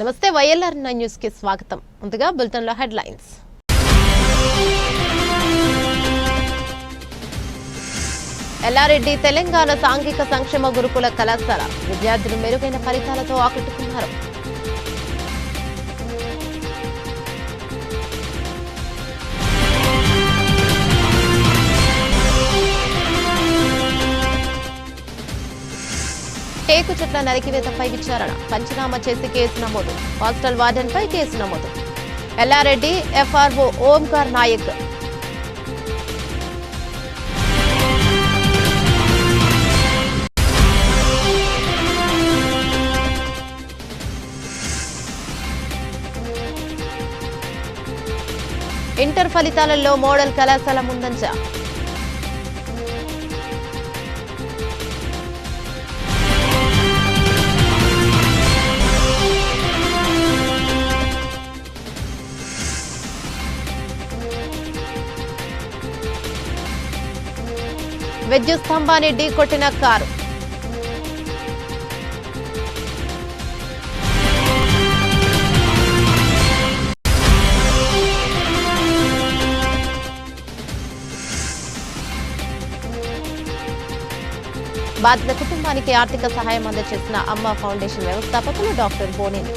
నమస్తే వైఎల్ఆర్ న్యూస్కి స్వాగతం. ముందుగా బులెటిన్లో ఎల్లారెడ్డి తెలంగాణ సాంఘిక సంక్షేమ గురుకుల కళాశాల. విద్యార్థులు మెరుగైన ఫలితాలతో ఆకట్టుకున్నారు. టేకు చెట్ల నరికివేతపై విచారణ. పంచనామా చేసి కేసు నమోదు. హాస్టల్ వార్డెన్పై కేసు నమోదు. ఎల్లారెడ్డి ఎఫ్ఆర్ఓ ఓంకార్ నాయక్ ఇంటర్ ఫలితాలలో మోడల్ కళాశాల ముందంజ. విద్యుత్ స్తంభాన్ని ఢీకొట్టిన కారు. బాధిత కుటుంబానికి ఆర్థిక సహాయం అందజేసిన అమ్మ ఫౌండేషన్ వ్యవస్థాపకులు డాక్టర్ బోనేని.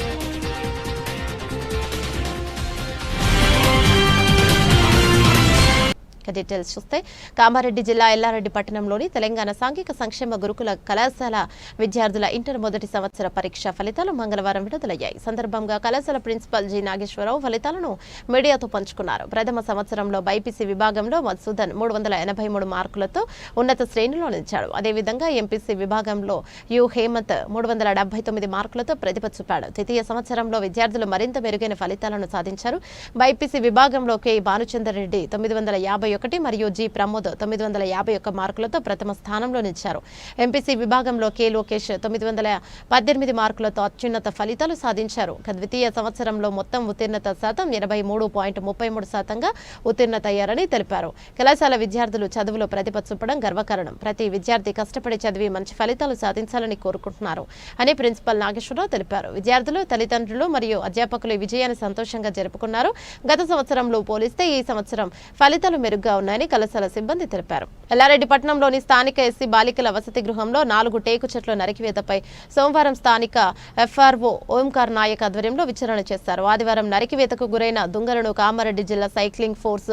ఇక డీటెయిల్స్ చూస్తే కామారెడ్డి జిల్లా ఎల్లారెడ్డి పట్టణంలోని తెలంగాణ సాంఘిక సంక్షేమ గురుకుల కళాశాల విద్యార్థుల ఇంటర్ మొదటి సంవత్సర పరీక్ష ఫలితాలు మంగళవారం విడుదలయ్యాయి. సందర్భంగా కళాశాల ప్రిన్సిపల్ జి నాగేశ్వరరావు ఫలితాలను మీడియాతో పంచుకున్నారు. ప్రథమ సంవత్సరంలో బైపీసీ విభాగంలో మధుసూదన్ మూడు వందల ఎనభై మూడు మార్కులతో ఉన్నత శ్రేణిలో నిలిచాడు. అదేవిధంగా ఎంపీసీ విభాగంలో యు హేమంత్ మూడు వందల డెబ్బై తొమ్మిది మార్కులతో ప్రతిభ చూపాడు. ద్వితీయ సంవత్సరంలో విద్యార్థులు మరింత మెరుగైన ఫలితాలను సాధించారు. బైపీసీ విభాగంలో కె. భానుచందర్ రెడ్డి తొమ్మిది వందల యాభై ఒకటి మరియు జి ప్రమోద్ తొమ్మిది వందల యాభై ఒక్క మార్కులతో ప్రథమ స్థానంలో నిలిచారు. ఎంపీసీ విభాగంలో కె లోకేష్ తొమ్మిది వందల పద్దెనిమిది మార్కులతో అత్యున్నత ఫలితాలు సాధించారు. ద్వితీయ సంవత్సరంలో మొత్తం ఉత్తీర్ణత శాతం ఎనభై మూడు పాయింట్ ముప్పై మూడు శాతంగా ఉత్తీర్ణత అయ్యారని తెలిపారు. కళాశాల విద్యార్థులు చదువులో ప్రతిభ చూపడం గర్వకారణం. ప్రతి విద్యార్థి కష్టపడి చదివి మంచి ఫలితాలు సాధించాలని కోరుకుంటున్నారు అని ప్రిన్సిపల్ నాగేశ్వరరావు తెలిపారు. విద్యార్థులు తల్లిదండ్రులు మరియు అధ్యాపకులు విజయాన్ని సంతోషంగా జరుపుకున్నారు. గత సంవత్సరంలో పోలిస్తే ఈ సంవత్సరం ఫలితాలు మెరుగ్గా ఉన్నాయని కలశాల సిబ్బంది తెలిపారు. ఎల్లారెడ్డిపట్నంలోని స్థానిక ఎస్సీ బాలికల వసతి గృహంలో నాలుగు టేకు చెట్ల నరికివేతపై సోమవారం స్థానిక ఎఫ్ఆర్ఓ ఓంకార్ నాయక్ ఆధ్వర్యంలో విచారణ చేశారు. ఆదివారం నరికివేతకు గురైన దుంగలను కామారెడ్డి జిల్లా cycling force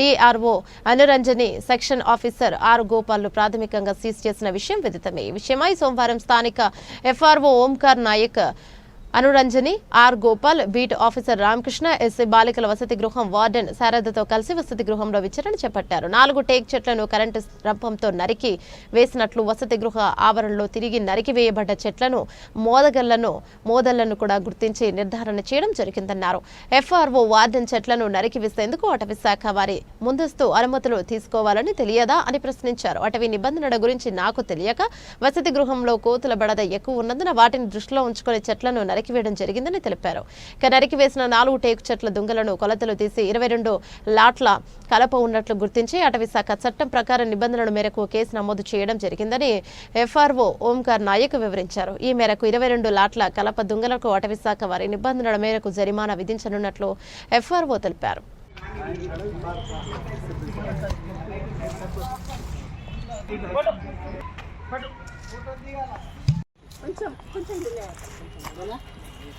DRO Anuranjani section officer R Gopal ప్రాథమికంగా సీజ్ చేసిన విషయం విదితమే. ఈ విషయమై సోమవారం స్థానిక FRO Omkar Nayak Anuranjani R Gopal beat officer Ramakrishna SC బాలికల వసతి గృహం వార్డెన్ శారదతో కలిసి వసతి గృహంలో విచారణ చేపట్టారు. నాలుగు టేక్ చెట్లను కరెంటు రంపంతో నరికి వేసినట్లు వసతి గృహ ఆవరణలో తిరిగి నరికి వేయబడ్డ చెట్లను మోదగళ్ళను మోదళ్ళను కూడా గుర్తించి నిర్ధారణ చేయడం జరిగిందన్నారు. ఎఫ్ఆర్ఓ వార్డెన్ చెట్లను నరికి వేసేందుకు అటవీ శాఖ వారి ముందస్తు అనుమతులు తీసుకోవాలని తెలియదా అని ప్రశ్నించారు. అటవీ నిబంధనల గురించి నాకు తెలియక వసతి గృహంలో కోతుల బడద ఎక్కువ ఉన్నందున వాటిని దృష్టిలో ఉంచుకునే చెట్లను నరికి నరికివేయడం జరిగిందని తెలిపారు. ఇక నరికివేసిన నాలుగు టేకు చెట్ల దుంగలను కొలతలు తీసి ఇరవై రెండు లాట్ల కలప ఉన్నట్లు గుర్తించి అటవీ శాఖ చట్టం ప్రకారం నిబంధనల మేరకు కేసు నమోదు చేయడం జరిగిందని ఎఫ్ఆర్ఓ ఓంకార్ నాయక్ వివరించారు. ఈ మేరకు ఇరవై రెండు లాట్ల కలప దుంగలకు అటవీ శాఖ వారి నిబంధనల మేరకు జరిమానా విధించనున్నట్లు ఎఫ్ఆర్ఓ తెలిపారు.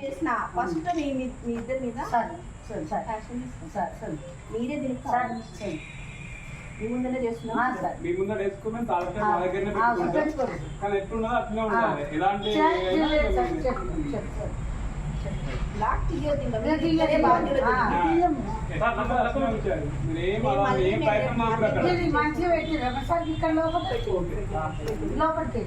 చేసిన ఫస్ట్ మీ మీ- ఇద్దరి మీద యాక్షన్ తీసుకో. మీరే దీనికి కారణం. మీ ముందరే చేస్తున్నాం. సార్. మీ ముందర వేసుకుని తాలూకా ఆ, మా దగ్గరనే పెట్టుకుంటాం. కానీ ఎట్లున్నదో అట్లనే. ఉండాలి. ఎలాంటి బ్లాక్ ఇది మంచిగా సార్ ఇక్కడ లోపల పెట్టు. లోపలికి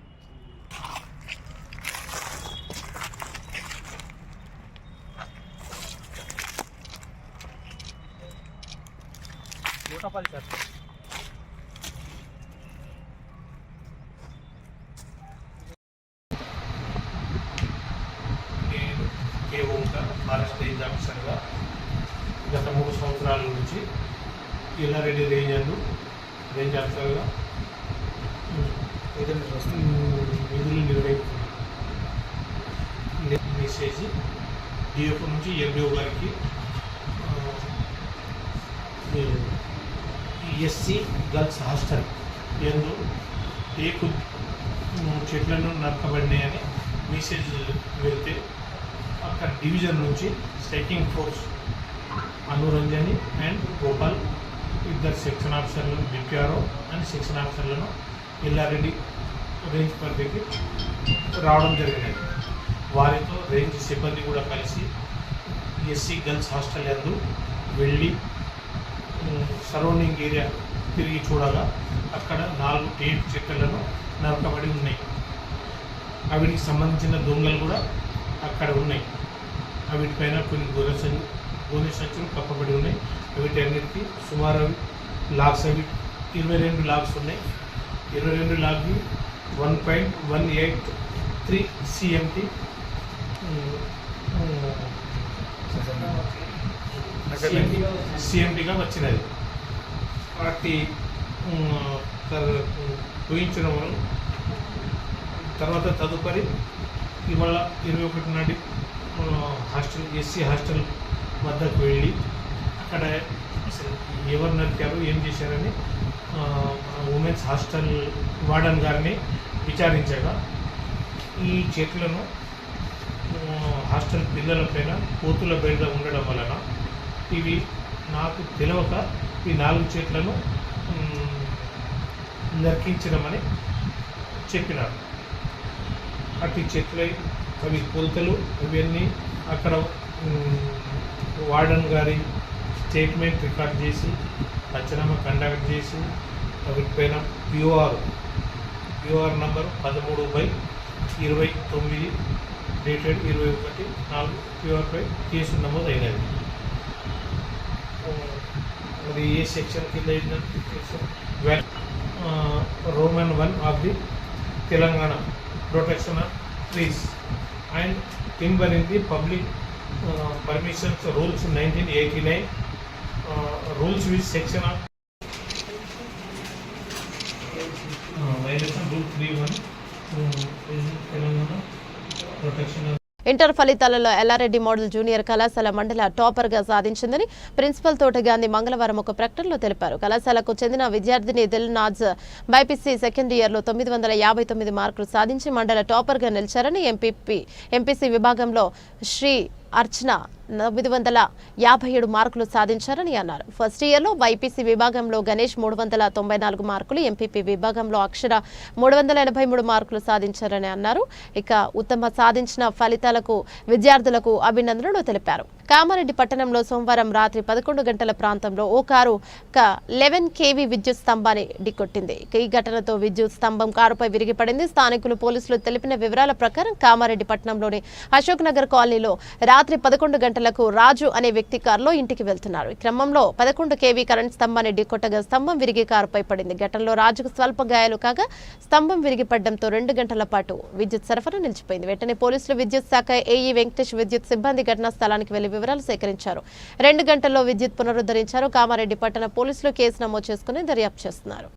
కే ఓంకార్ ఫారెస్ట్ రేంజ్ ఆఫీసర్గా గత మూడు సంవత్సరాల నుంచి ఇల్లారెడ్డి రేంజ్ అందు రేంజ్ ఆఫీసర్గా ఉమ్, విధులు నిర్వహిస్తున్నాను మెసేజ్ డిఎఫ్ నుంచి ఎండిఓ గారికి ఎస్సీ గర్ల్స్ హాస్టల్ ఎందు టేకు చెట్లను నరకబడినాయని మెసేజ్ వెళ్తే అక్కడ డివిజన్ నుంచి striking force Anuranjani and Gopal ఇద్దరు సెక్షన్ ఆఫీసర్లను డిపిఆర్ఓ అండ్ సెక్షన్ ఆఫీసర్లను ఎల్లారెడ్డి రేంజ్ పరిధికి రావడం జరిగినది. వారితో రేంజ్ సిబ్బంది కూడా కలిసి ఎస్సీ గర్ల్స్ హాస్టల్ ఎందు వెళ్ళి సరౌండింగ్ ఏరియా తిరిగి చూడగా అక్కడ నాలుగు టేప్ చెక్కలను నరకబడి ఉన్నాయి. అవిటికి సంబంధించిన దొంగలు కూడా అక్కడ ఉన్నాయి. వీటిపైన కొన్ని గొర్రె సంచులు గోనె సంచులు కప్పబడి ఉన్నాయి. వీటన్నిటికీ సుమారు లాక్స్ అవి ఇరవై రెండు లాక్స్ ఉన్నాయి. ఇరవై రెండు లాక్కి one point one eight three CMT. సిఎంటీగా వచ్చినది. వాటి ఊహించడం వల్ల తర్వాత తదుపరి ఇవాళ ఇరవై ఒకటి నాటి హాస్టల్ ఎస్సీ హాస్టల్ వద్దకు వెళ్ళి అక్కడ ఎవరు నరికారు ఏం చేశారని ఉమెన్స్ హాస్టల్ వార్డన్ గారిని విచారించగా ఈ చెట్లను హాస్టల్ పిల్లల పైన కోతుల బయట ఉండడం వలన ఇవి నాకు తెలియక ఈ నాలుగు చెట్లను నరికించడమని చెప్పినారు. అట్టి చెట్లు అవి కొలతలు ఇవన్నీ అక్కడ వార్డన్ గారి స్టేట్మెంట్ రికార్డ్ చేసి పచ్చనమ్మ కండక్ట్ చేసి పైన ప్యూఆర్ ప్యూఆర్ నంబర్ పదమూడు బై ఇరవై తొమ్మిది డేటెడ్ ఇరవై ఒకటి నాలుగు ప్యూఆర్పై కేసు నమోదు అయినది అది ఏ సెక్షన్ కింద అయిందంటే roman one of the Telangana. Protection of trees and timber in the public permissions rules nineteen eighty nine rules with section of violation rule three one Telangana protection of inter ఫలితాలలో Yellareddy model junior కళాశాల మండల టాపర్గా సాధించిందని principal Thotagandhi మంగళవారం ఒక ప్రకటనలో తెలిపారు. కళాశాలకు చెందిన విద్యార్థిని దిల్నాజ్ బైపీసీ సెకండ్ ఇయర్లో తొమ్మిది వందల యాభై తొమ్మిది మార్కులు సాధించి మండల టాపర్గా నిలిచారని ఎంపీపీ ఎంపీసీ విభాగంలో శ్రీ అర్చన తొమ్మిది వందల యాభై ఏడు మార్కులు సాధించారని అన్నారు. ఫస్ట్ ఇయర్లో వైపీసీ విభాగంలో గణేష్ మూడు వందల తొంభై నాలుగు మార్కులు ఎంపీపీ విభాగంలో అక్షర మూడు వందల ఎనభై మూడు మార్కులు సాధించారని అన్నారు. ఇక ఉత్తమ సాధించిన ఫలితాలకు విద్యార్థులకు అభినందనలు తెలిపారు. కామారెడ్డి పట్టణంలో సోమవారం రాత్రి పదకొండు గంటల ప్రాంతంలో ఓ కారు ఒక లెవెన్ కేవీ విద్యుత్ స్తంభాన్ని ఢీకొట్టింది. ఈ ఘటనతో విద్యుత్ స్తంభం కారుపై విరిగిపడింది. స్థానికులు పోలీసులు తెలిపిన వివరాల ప్రకారం కామారెడ్డి పట్టణంలోని అశోక్ నగర్ కాలనీలో రాత్రి పదకొండు గంటలకు రాజు అనే వ్యక్తి కారులో ఇంటికి వెళ్తున్నారు. ఈ క్రమంలో పదకొండు కేవీ కరెంట్ స్తంభాన్ని ఢీకొట్టగా స్తంభం విరిగి కారుపై పడింది. ఘటనలో రాజుకు స్వల్ప గాయాలు కాగా స్తంభం విరిగిపడడంతో రెండు గంటల పాటు విద్యుత్ సరఫరా నిలిచిపోయింది. వెంటనే పోలీసులు విద్యుత్ శాఖ ఏఈ వెంకటేష్ విద్యుత్ సిబ్బంది ఘటనా స్థలానికి వెళ్ళి వివరాలు సేకరించారు. రెండు గంటల్లో విద్యుత్ పునరుద్ధరించారు. కామారెడ్డి పట్టణ పోలీసులు కేసు నమోదు చేసుకుని దర్యాప్తు చేస్తున్నారు.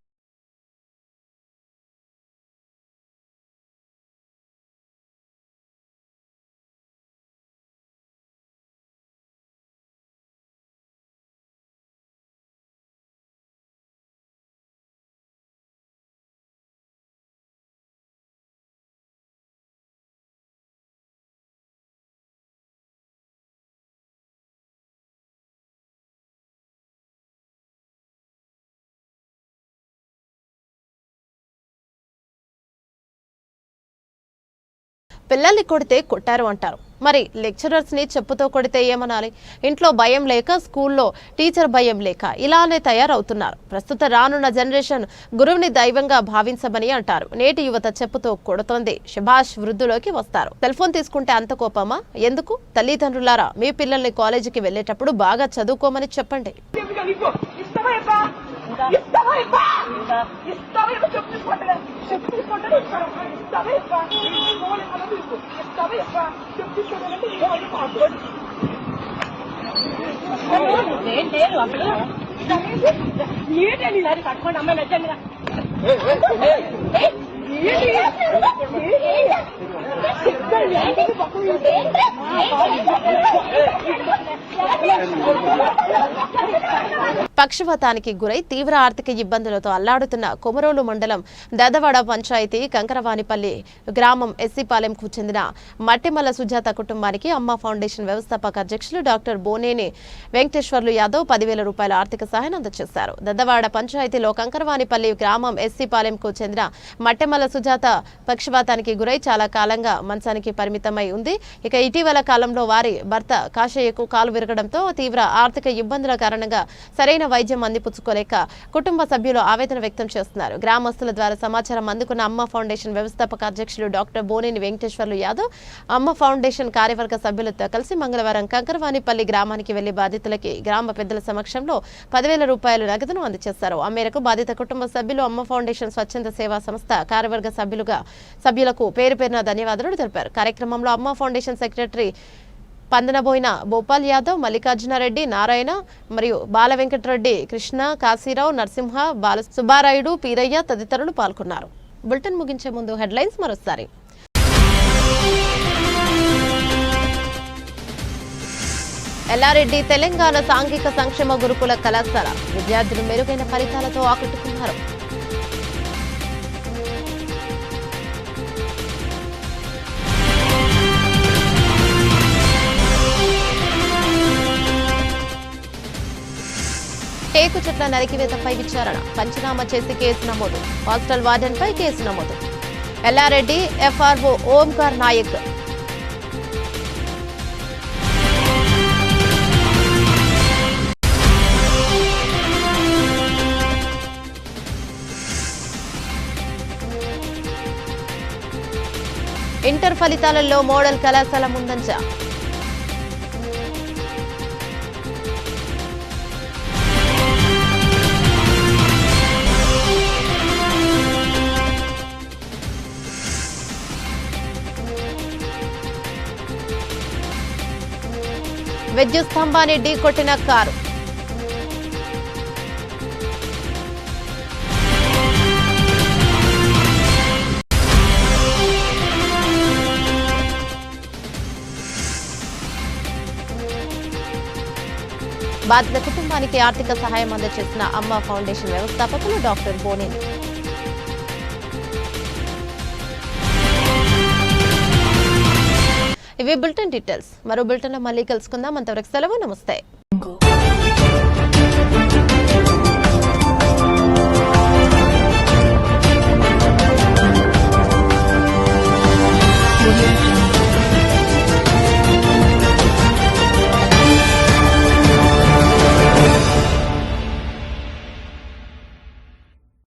పిల్లల్ని కొడితే కొట్టారు అంటారు. మరి లెక్చరర్స్ని చెప్పుతో కొడితే ఏమనాలి? ఇంట్లో భయం లేక స్కూల్లో టీచర్ భయం లేక ఇలానే తయారవుతున్నారు. ప్రస్తుత రానున్న జనరేషన్ గురువుని దైవంగా భావించమని అంటారు. నేటి యువత చెప్పుతో కొడుతోంది. శభాష్ వృద్ధులోకి వస్తారు. సెల్ ఫోన్ తీసుకుంటే అంత కోపమా? ఎందుకు? తల్లిదండ్రులారా మీ పిల్లల్ని కాలేజీకి వెళ్ళేటప్పుడు బాగా చదువుకోమని చెప్పండి. ఇస్తావా ఇవ్వా ఇస్తావా ఇవ్వ చెప్పు తీసుకుంటే చెప్పు తీసుకుంటే ఇస్తాను ఇస్తావా ఇవ్వా ఇవ్వాలి అలా తీసుకో ఇస్తావా ఇవ్వా చెప్పు తీసుకోవాలంటే ఇవ్వాలి పాస్వర్డ్ నేను లేదు అసలు ఏంటండి నాకు కట్టుకోండి అమ్మాయి నచ్చండి ఏంటి? పక్షవాతానికి గురై తీవ్ర ఆర్థిక ఇబ్బందులతో అల్లాడుతున్న కొమరోలు మండలం దదవాడ పంచాయతీ కంకరవానిపల్లి గ్రామం ఎస్సీపాలెంకు చెందిన మట్టిమల్ల సుజాత కుటుంబానికి అమ్మ ఫౌండేషన్ వ్యవస్థాపక అధ్యక్షులు డాక్టర్ బోనేని వెంకటేశ్వర్లు యాదవ్ పదివేల రూపాయల ఆర్థిక సహాయం అందజేశారు దద్దవాడ పంచాయతీలో కంకరవానిపల్లి గ్రామం ఎస్సీపాలెంకు చెందిన మట్టెమల్ల సుజాత పక్షవాతానికి గురై చాలా కాలంగా మంచానికి పరిమితమై ఉంది. ఇక ఇటీవల కాలంలో వారి భర్త కాషయ్యకు కాలు విరగడంతో తీవ్ర ఆర్థిక ఇబ్బందుల కారణంగా సరైన వైద్యం అందిపుచ్చుకోలేక కుటుంబ సభ్యులు ఆవేదన వ్యక్తం చేస్తున్నారు. గ్రామస్తుల ద్వారా సమాచారం అందుకున్న అమ్మ ఫౌండేషన్ వ్యవస్థాపక అధ్యక్షులు డాక్టర్ బోనేని వెంకటేశ్వర్లు యాదవ్ అమ్మ ఫౌండేషన్ కార్యవర్గ సభ్యులతో కలిసి మంగళవారం కంకరవానిపల్లి గ్రామానికి వెళ్ళి బాధితులకి గ్రామ పెద్దల సమక్షంలో పదివేల రూపాయలు నగదును అందజేశారు. ఆ మేరకు బాధిత కుటుంబ సభ్యులు అమ్మ ఫౌండేషన్ స్వచ్ఛంద సేవా సంస్థ కార్యవర్గ సభ్యులుగా సభ్యులకు పేరు పేరున ధన్యవాదాలు తెలిపారు. కార్యక్రమంలో అమ్మ ఫౌండేషన్ సెక్రటరీ పందనబోయిన భోపాల్ యాదవ్ మల్లికార్జునారెడ్డి నారాయణ మరియు బాల వెంకటరెడ్డి కృష్ణ కాశీరావు నరసింహ బాల సుబ్బారాయుడు పీరయ్య తదితరులు పాల్గొన్నారు. బులెటిన్ ముగించే ముందు హెడ్లైన్స్ మరోసారి. ఎల్లారెడ్డి తెలంగాణ సాంఘిక సంక్షేమ గురుకుల కళాశాల. విద్యార్థులు మెరుగైన ఫలితాలతో ఆకట్టుకున్నారు. టేకు చెట్ల నరికివేతపై విచారణ. పంచనామా చేసి కేసు నమోదు. హాస్టల్ వార్డెన్పై కేసు నమోదు. ఎల్లారెడ్డి ఎఫ్ఆర్ఓ ఓంకార్ నాయక్. ఇంటర్ ఫలితాలలో మోడల్ కళాశాల ముందంజ. విద్యుత్ స్తంభాన్ని ఢీకొట్టిన కారు. బాధిత కుటుంబానికి ఆర్థిక సహాయం అందజేసిన అమ్మ ఫౌండేషన్ వ్యవస్థాపకులు డాక్టర్ బోనేని ఇవి బులెటిన్ డీటెయిల్స్. మరో బులెటిన్లో మళ్ళీ కలుసుకుందాం. అంతవరకు సెలవు. నమస్తే.